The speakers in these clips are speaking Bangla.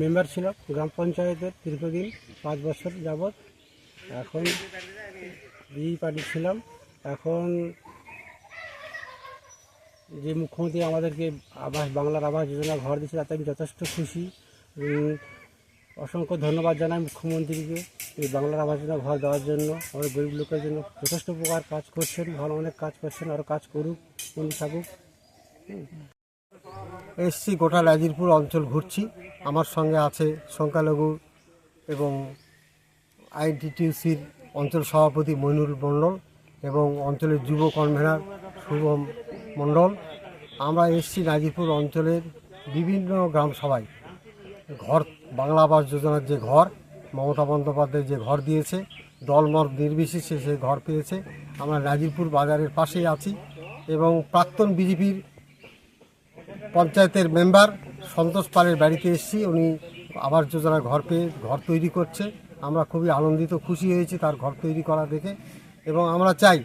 মেম্বার ছিলাম, গ্রাম পঞ্চায়েতের দীর্ঘদিন পাঁচ বছর যাবৎ। এখন বিই পার্টি ছিলাম। এখন যে মুখ্যমন্ত্রী আমাদেরকে আবাস, বাংলার আবাস যোজনা ঘর দিয়েছে, তাতে আমি যথেষ্ট খুশি। অসংখ্য ধন্যবাদ জানাই মুখ্যমন্ত্রীকে এই বাংলার আবাস যোজনা ঘর দেওয়ার জন্য। আমাদের গরিব লোকের জন্য যথেষ্ট উপকার কাজ করছেন, ভালো অনেক কাজ করছেন আরও কাজ করুক উনি থাকুক। এসছি গোটা নাজিরপুর অঞ্চল ঘুরছি। আমার সঙ্গে আছে সংখ্যালঘু এবং আইটিটিউসির অঞ্চল সভাপতি মইনুল মণ্ডল এবং অঞ্চলের যুব কনভেনার শুভম মণ্ডল। আমরা এসছি নাজিরপুর অঞ্চলের বিভিন্ন গ্রাম সভায়। ঘর, বাংলা আবাস যোজনার যে ঘর, মমতা বন্দ্যোপাধ্যায় যে ঘর দিয়েছে, দলমত নির্বিশেষে সে ঘর পেয়েছে। আমরা নাজিরপুর বাজারের পাশেই আছি এবং প্রাক্তন বিজেপির পঞ্চায়েতের মেম্বার সন্তোষ পালের বাড়িতে এসেছি। উনি আবাস যোজনা ঘর পেয়ে ঘর তৈরি করছে। আমরা খুবই আনন্দিত, খুশি হয়েছি তার ঘর তৈরি করা দেখে। এবং আমরা চাই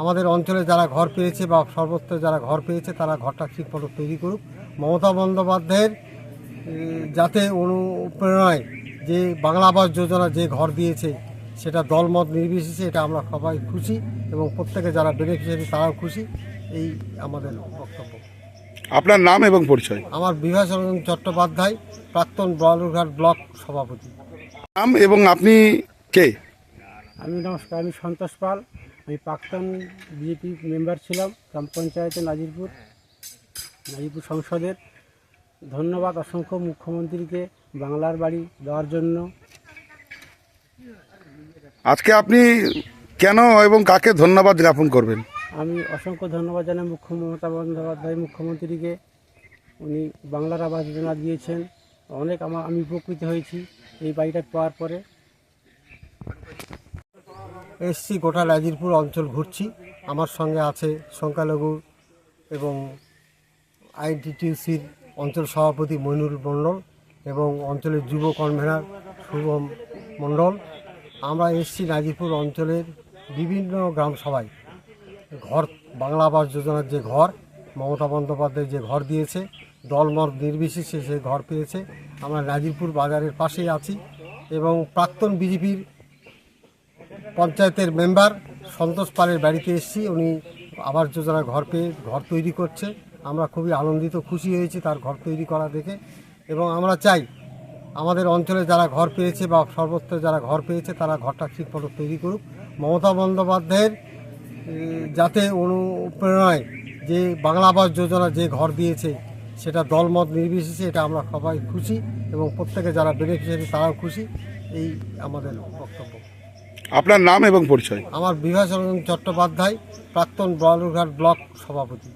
আমাদের অঞ্চলে যারা ঘর পেয়েছে বা সর্বত্র যারা ঘর পেয়েছে তারা ঘরটা ঠিকমতো তৈরি করুক। মমতা বন্দ্যোপাধ্যায়ের যাতে অনুপ্রেরণায় যে বাংলা আবাস যোজনা যে ঘর দিয়েছে, সেটা দলমত নির্বিশেষে, এটা আমরা সবাই খুশি এবং প্রত্যেকে যারা বেনিফিশিয়ারি তারাও খুশি। এই আমাদের বক্তব্য। আপনার নাম এবং পরিচয়? আমার বিভাস রঞ্জন চট্টোপাধ্যায় প্রাক্তন বালুরঘাট ব্লক সভাপতি। নাম এবং আপনি কে? আমি নমস্কার আমি সন্তোষ পাল। আমি প্রাক্তন বিজেপি মেম্বার ছিলাম গ্রাম পঞ্চায়েতে নাজিরপুর নাজিরপুর সংসদের। ধন্যবাদ অসংখ্য মুখ্যমন্ত্রীকে বাংলার বাড়ি দেওয়ার জন্য। আজকে আপনি কেন এবং কাকে ধন্যবাদ জ্ঞাপন করবেন? আমি অসংখ্য ধন্যবাদ জানাই মুখ্য মমতা বন্দ্যোপাধ্যায় মুখ্যমন্ত্রীকে। উনি বাংলার আবাস যোজনা দিয়েছেন। অনেক আমার আমি উপকৃত হয়েছি এই বাড়িটা পাওয়ার পরে। এসছি গোটা লাজিরপুর অঞ্চল ঘুরছি। আমার সঙ্গে আছে সংখ্যালঘু এবং আইটিটিউসির অঞ্চল সভাপতি মইনুল মণ্ডল এবং অঞ্চলের যুব কনভেনার শুভম মণ্ডল। আমরা এসছি নাজিরপুর অঞ্চলের বিভিন্ন গ্রাম সভায়। ঘর, বাংলা আবাস যোজনার যে ঘর, মমতা বন্দ্যোপাধ্যায় যে ঘর দিয়েছে, দলমত নির্বিশেষে সে ঘর পেয়েছে। আমরা নাজিরপুর বাজারের পাশেই আছি এবং প্রাক্তন বিজেপির পঞ্চায়েতের মেম্বার সন্তোষ পালের বাড়িতে এসেছি। উনি আবাস যোজনা ঘর পেয়ে ঘর তৈরি করছে। আমরা খুবই আনন্দিত, খুশি হয়েছি তার ঘর তৈরি করা দেখে। এবং আমরা চাই আমাদের অঞ্চলে যারা ঘর পেয়েছে বা সর্বত্র যারা ঘর পেয়েছে তারা ঘরটা ঠিকমতো তৈরি করুক। মমতা বন্দ্যোপাধ্যায়ের যাতে অনুপ্রেরণায় যে বাংলা আবাস যোজনা যে ঘর দিয়েছে সেটা দলমত নির্বিশেষে এটা আমরা সবাই খুশি এবং প্রত্যেকে যারা বেনিফিশিয়ারি তারাও খুশি। এই আমাদের বক্তব্য। আপনার নাম এবং পরিচয়? আমার বিভাষ চট্টোপাধ্যায় প্রাক্তন বালুরঘাট ব্লক সভাপতি।